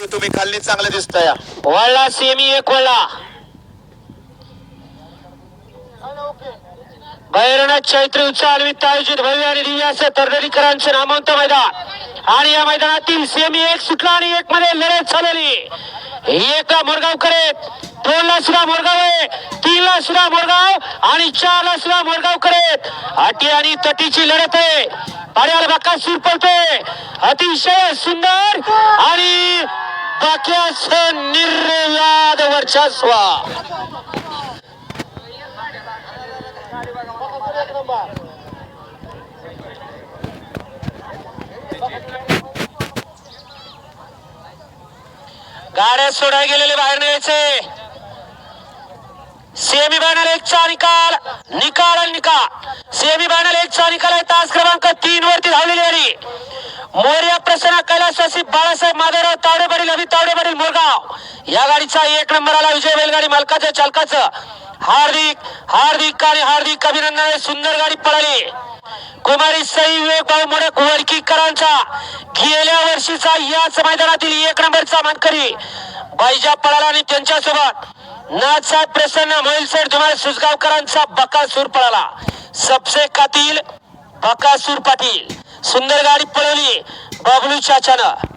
ते तुम्ही खाल्ली चांगलं दिसताय. वळला सेमी एक वळला. भैरवनाथ चैत्र उत्सवानिमित्त आयोजित भव्य आणि दिव्य असं नामांत मैदान. आणि या मैदानातील सेमी एक सुटला आणि एक मध्ये लढत चालवली एकला मोरगाव करेत दोन ला सुद्धा मोरगाव आहे तीन ला सुद्धा मोरगाव आणि चार ला सुद्धा मोरगाव करेत. अटी आणि तटीची लढत आहे. पाड्याला बाका सूर पडतोय अतिशय सुंदर आणि बाक्याचं निर्याद वर्चस्व. गाड्या सोडाय गेलेले बाहेर न्यायचे. सेमी फायनल एकचा निकाल. निकाल आणि निकाल. सेमी फायनल एकचा निकाल आहे. तास क्रमांक तीन वरती धावलेली आहे. मोरे प्रसन्न कैलासवासी बाळासाहेब माधवराव तावडेपाटील अभि तावडेपाटील मोरगाव या गाडीचा एक नंबर आला विजय बैलगाडी मालकाचं चालकाचं. हार्दिक हार्दिक आणि हार्दिक अभिनंदन. आहे. सुंदर गाडी पळाली. कुमारी सई वेगभाऊ मोडक वडकीकरांचा गेल्या वर्षीचा याच मैदानातील एक नंबरचा मानकरी. बाईजा पळाला आणि त्यांच्यासोबत नाथसाहेब प्रसन्न मोहिलसेठ धुमाळ सुसगावकरांचा बकासूर पळाला. सबसे कातील बकासूर पाटील. सुंदर गाडी पळवली. Babını çaçana.